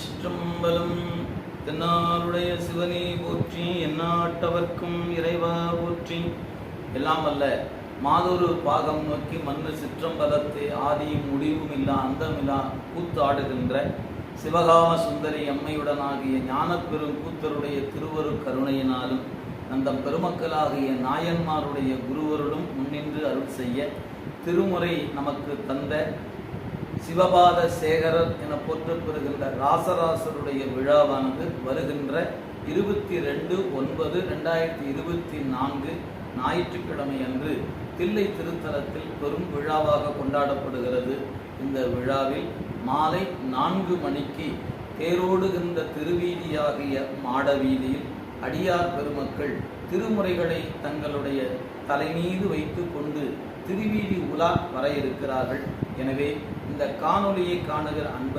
திருச்சிற்றம்பலம் தென்னாருடைய சிவனே போற்றி எந்நாட்டவர்க்கும் இறைவா போற்றி. எல்லாம் அல்ல மாதொரு பாகம் நோக்கி மண்ணு சிற்றம்பலத்தை ஆதியும் முடிவும் இல்லா அந்தமில்லா கூத்தாடுகின்ற சிவகாம சுந்தரி அம்மையுடனாகிய ஞானப்பெரும் கூத்தருடைய திருவரு கருணையினாலும் அந்த பெருமக்களாகிய நாயன்மாருடைய குருவருடும் முன்னின்று அருள் செய்ய திருமுறை நமக்கு தந்த சிவபாத சேகரர் என போற்றப்பெறுகின்ற ராசராசருடைய விழாவானது வருகின்ற இருபத்தி ரெண்டு ஒன்பது ரெண்டாயிரத்தி இருபத்தி நான்கு ஞாயிற்றுக்கிழமை அன்று தில்லை திருத்தலத்தில் பெரும் விழாவாக கொண்டாடப்படுகிறது. இந்த விழாவில் மாலை நான்கு மணிக்கு தேரோடுகின்ற திருவீதியாகிய மாட வீதியில் அடியார் பெருமக்கள் திருமுறைகளை தங்களுடைய தலைமீது வைத்து கொண்டு திருவீதி உலா வர இருக்கிறார்கள் எனவே இந்த காணொளியை காணுகிற அன்பர்